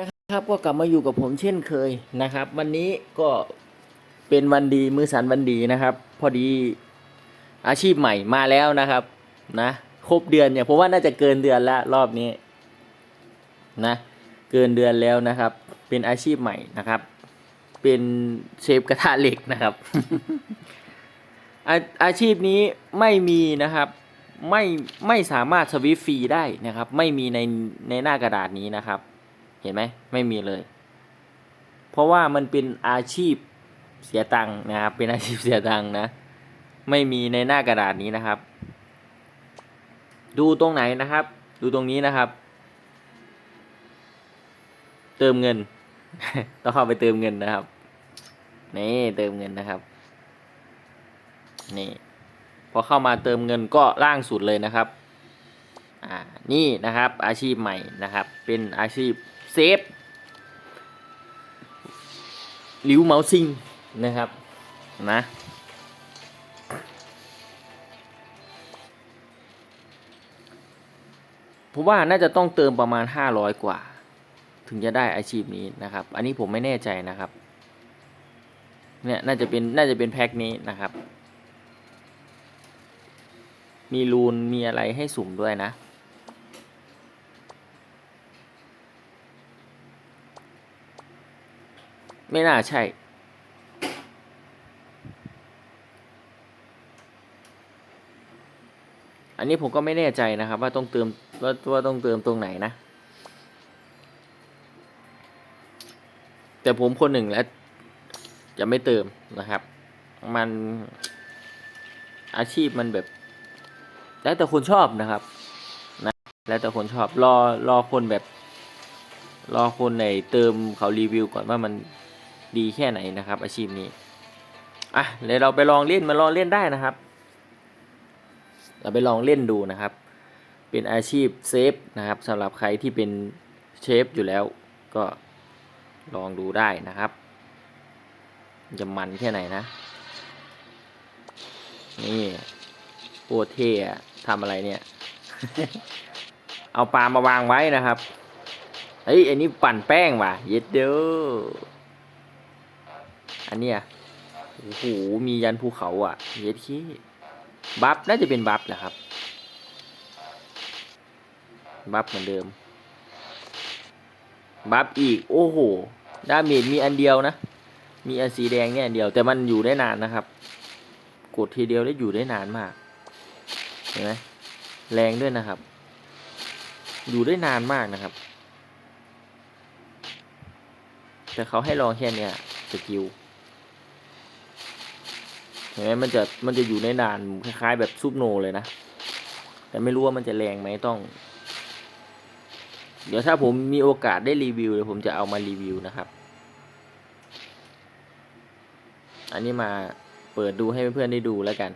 นะครับก็กลับมาอยู่กับผมเช่นเคยนะครับ วันนี้ก็เป็นวันดีมือสันวันดีนะครับ พอดีอาชีพใหม่มาแล้วนะครับ นะครบเดือนเนี่ยผมว่าน่าจะเกินเดือนล้วรอบนี้นะเกินเดือนแล้วนะครับ เป็นอาชีพใหม่นะครับ เป็นเชฟกระทะเหล็กนะครับอาอาชีพนี้ไม่มีนะครับไม่ไม่สามารถสวิตช์ฟรีได้นะครับ ไม่มีในในหน้ากระดาษนี้นะครับ เห็นไหมไม่มีเลย เพราะว่ามันเป็นอาชีพเสียตังค์นะครับเป็นอาชีพเสียตังค์นะ ไม่มีในหน้ากระดาษนี้นะครับ ดูตรงไหนนะครับ ดูตรงนี้นะครับ เติมเงิน ต้องเข้าไปเติมเงินนะครับนี่เติมเงินนะครับนี่พอเข้ามาเติมเงินก็ล่างสุดเลยนะครับ อ่า นี่นะครับอาชีพใหม่นะครับ เป็นอาชีพ เซฟลิวเมาซิงนะครับนะผมว่าน่าจะต้องเติมประมาณห้าร้อยกว่า ถึงจะได้อาชีพนี้นะครับ อันนี้ผมไม่แน่ใจนะครับเนี่ยน่าจะเป็นน่าจะเป็นแพ็คนี้นะครับ มีรูนมีอะไรให้สุ่มด้วยนะ ไม่น่าใช่ อันนี้ผมก็ไม่แน่ใจนะครับ ว่าต้องเติมว่าว่าต้องเติมตรงไหนนะ แต่ผมคนหนึ่งแล้ว จะไม่เติมนะครับ มันอาชีพมันแบบ แล้วแต่คนชอบนะครับนะแล้วแต่คนชอบรอรอคนแบบ รอคนในเติมเขารีวิวก่อนว่ามัน ดีแค่ไหนนะครับ อาชีพนี้อะเดี๋ยวเราไปลองเล่นมาลองเล่นได้นะครับ เราไปลองเล่นดูนะครับ เป็นอาชีพเซฟนะครับสำหรับใครที่เป็นเชฟอยู่แล้วก็ลองดูได้นะครับจะมันแค่ไหนนะ นี่โคตรเท่ทำอะไรเนี่ย เอาปลามาวางไว้นะครับเฮ้ยอันนี้ปั่นแป้งว่ะ เย็ดเด้อ อันเนี้ยโอ้โหมียันภูเขาอะเย็ดขี้บัฟน่าจะเป็นบัฟแหละครับ บัฟเหมือนเดิม บัฟอีก โอ้โหดาเมจมีอันเดียวนะ มีอันสีแดงเนี่ยอันเดียว แต่มันอยู่ได้นานนะครับ กดทีเดียวได้อยู่ได้นานมาก เห็นไหมแรงด้วยนะครับ อยู่ได้นานมากนะครับ แต่เขาให้ลองแค่เนี้ยสกิล ห็นไหมมันจะมันจะอยู่ในนานคล้ายๆ แบบซุปโนเลยนะ แต่ไม่รู้ว่ามันจะแรงไหมต้อง เดี๋ยวถ้าผมมีโอกาสได้รีวิวเดี๋ยวผมจะเอามารีวิวนะครับ อันนี้มาเปิดดูให้เพื่อนๆได้ดูแล้วกัน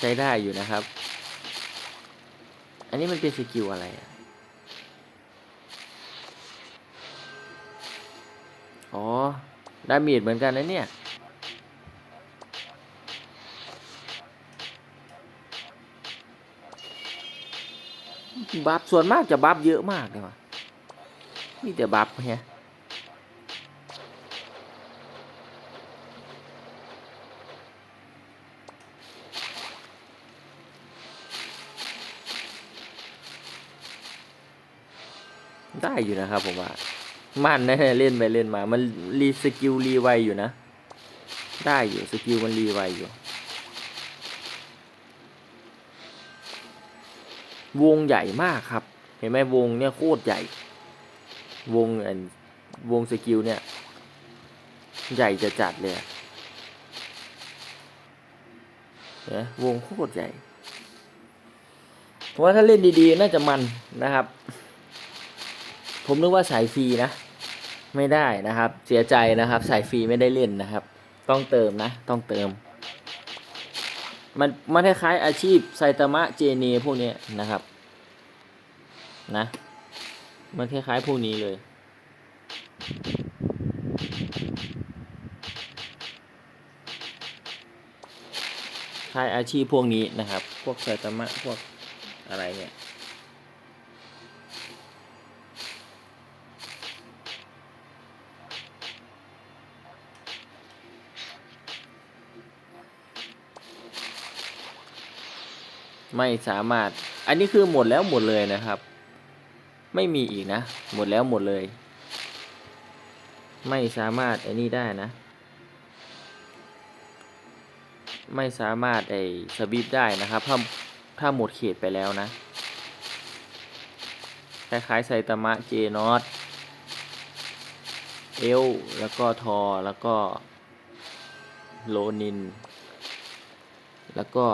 ใช้ได้อยู่นะครับ อันนี้มันเป็นสกิลอะไรอะ ดาเมจเหมือนกันนะเนี่ย บัฟส่วนมากจะบัฟเยอะมากเลยวะมีแต่บัฟเฮียได้อยู่นะครับผมว่า มันนะเล่นไปเล่นมา มันรีสกิลรีไวอยู่นะ ได้อยู่สกิลมันรีไวอยู่ วงใหญ่มากครับ เห็นไหมวงเนี่ยโคตรใหญ่ วงอันวงสกิลเนี่ย ใหญ่จะจัดเลยอะเนไหมวงโคตรใหญ่ผมว่าถ้าเล่นดีๆ น่าจะมันนะครับ ผมนึกว่าสายฟรีนะ ไม่ได้นะครับ เสียใจนะครับ สายฟรีไม่ได้เล่นนะครับ ต้องเติมนะ ต้องเติม มันมันคล้ายๆอาชีพไซตามะเจเนพวกนี้นะครับ นะ มันคล้ายๆพวกนี้เลยนใช้อาชีพพวกนี้นะครับ พวกไซตามะพวกอะไรเนี่ย ไม่สามารถ อันนี้คือหมดแล้วหมดเลยนะครับ ไม่มีอีกนะ หมดแล้วหมดเลย ไม่สามารถไอ้นี่ได้นะ ไม่สามารถไอ้สวิปได้นะครับ ถ้าถ้าหมดเขตไปแล้วนะ คล้ายๆไซตามะเจนอตเอลแล้วก็ทอแล้วก็โลนิน แล้วก็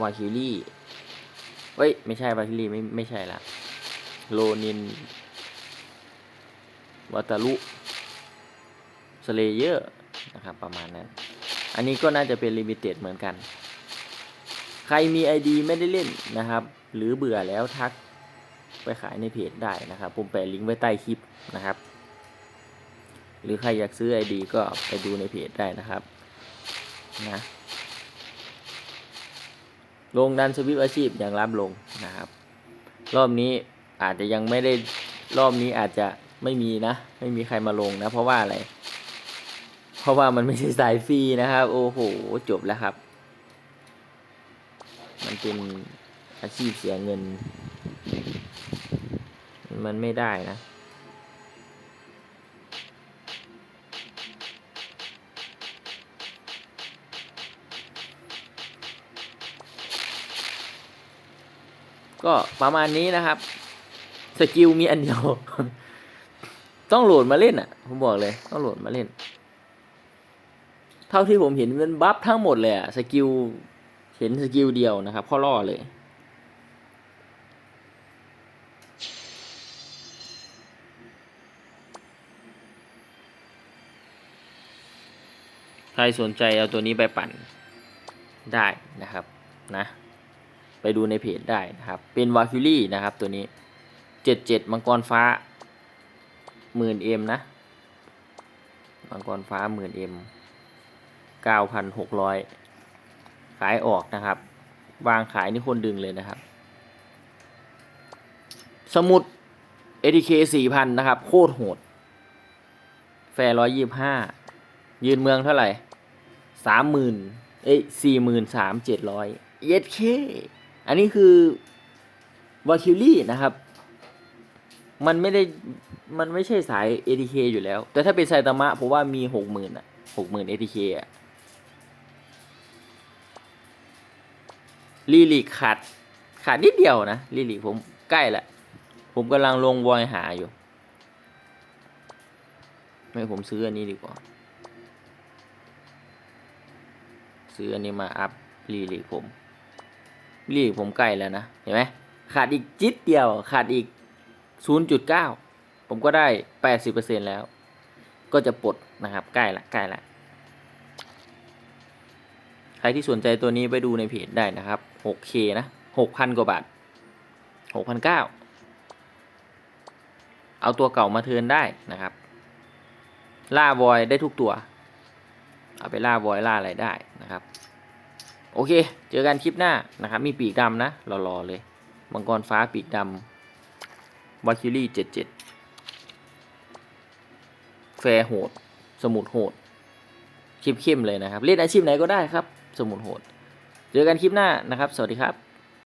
วาคิลี่เฮ้ย ไม่ใช่วาคิลี่ไม่ไม่ใช่ละโลนินวัตารุสเลเยอร์นะครับประมาณนั้น อันนี้ก็น่าจะเป็นลิมิเต็ดเหมือนกัน ใครมี ID ไม่ได้เล่นนะครับ หรือเบื่อแล้วทักไปขายในเพจได้นะครับ ผมแปะลิงก์ไว้ใต้คลิปนะครับ หรือใครอยากซื้อ ID ก็ไปดูในเพจได้นะครับนะ ลงดันสวิปอาชีพอย่างรับลงนะครับ รอบนี้อาจจะยังไม่ได้รอบนี้อาจจะไม่มีนะ ไม่มีใครมาลงนะ เพราะว่าอะไร เพราะว่ามันไม่ใช่สายฟรีนะครับ โอ้โหจบแล้วครับ มันเป็นอาชีพเสียเงิน มันไม่ได้นะ ก็ประมาณนี้นะครับ สกิลมีอันเดียว ต้องโหลดมาเล่นอะ ผมบอกเลย ต้องโหลดมาเล่น เท่าที่ผมเห็นเป็นบัฟทั้งหมดเลยอะ สกิล เห็นสกิลเดียวนะครับข้อล่อเลยใครสนใจเอาตัวนี้ไปปั่นได้นะครับนะ ไปดูในเพจได้นะครับ เป็นวาคิลี่นะครับตัวนี้เจ็ดเจ็ดมังกรฟ้าหมื่นเอ็มนะ มังกรฟ้าหมื่นเอ็มเก้าพันหกร้อยขายออกนะครับ วางขายนี่คนดึงเลยนะครับ สมุด ATK สี่พันนะครับ โคตรโหด แฟร์ร้อยยี่ห้ายืนเมืองเท่าไหร่สามหมื่นเอ้ยสี่หมื่นสามเจ็ดร้อยเย็ดเค อันนี้คือวาคิลี่นะครับ มันไม่ได้มันไม่ใช่สาย ATK อยู่แล้ว แต่ถ้าเป็นไซตามะผมว่ามีหกหมื่นอะหกหมื่น ATK อะลีลิกขาดขาดนิดเดียวนะลีลิกผมใกล้ละผมกำลังลงวอยหาอยู่ ไม่ผมซื้ออันนี้ดีกว่า ซื้ออันนี้มาอัพลีลิกผม ลีกผมใกล้แล้วนะ เห็นไหมขาดอีกจิตเดียว ขาดอีก 0.9 ผมก็ได้ 80%แล้ว ก็จะปลดนะครับใกล้ละใกล้ละใครที่สนใจตัวนี้ไปดูในเพจได้นะครับ 6K นะ 6,000 กว่าบาท 6,900 เอาตัวเก่ามาเทิร์นได้นะครับ ล่าวอยได้ทุกตัว เอาไปล่าวอยล่าอะไรได้นะครับ โอเค เจอกันคลิปหน้านะครับ มีปีกดำนะรอๆเลยมังกรฟ้าปีกดำวาคิลี่เจ็ดเจ็ดแฟร์โหด สมุดโหดคลิปเข้มเลยนะครับ เล่นอาชีพไหนก็ได้ครับ สมุดโหด เจอกันคลิปหน้านะครับ สวัสดีครับ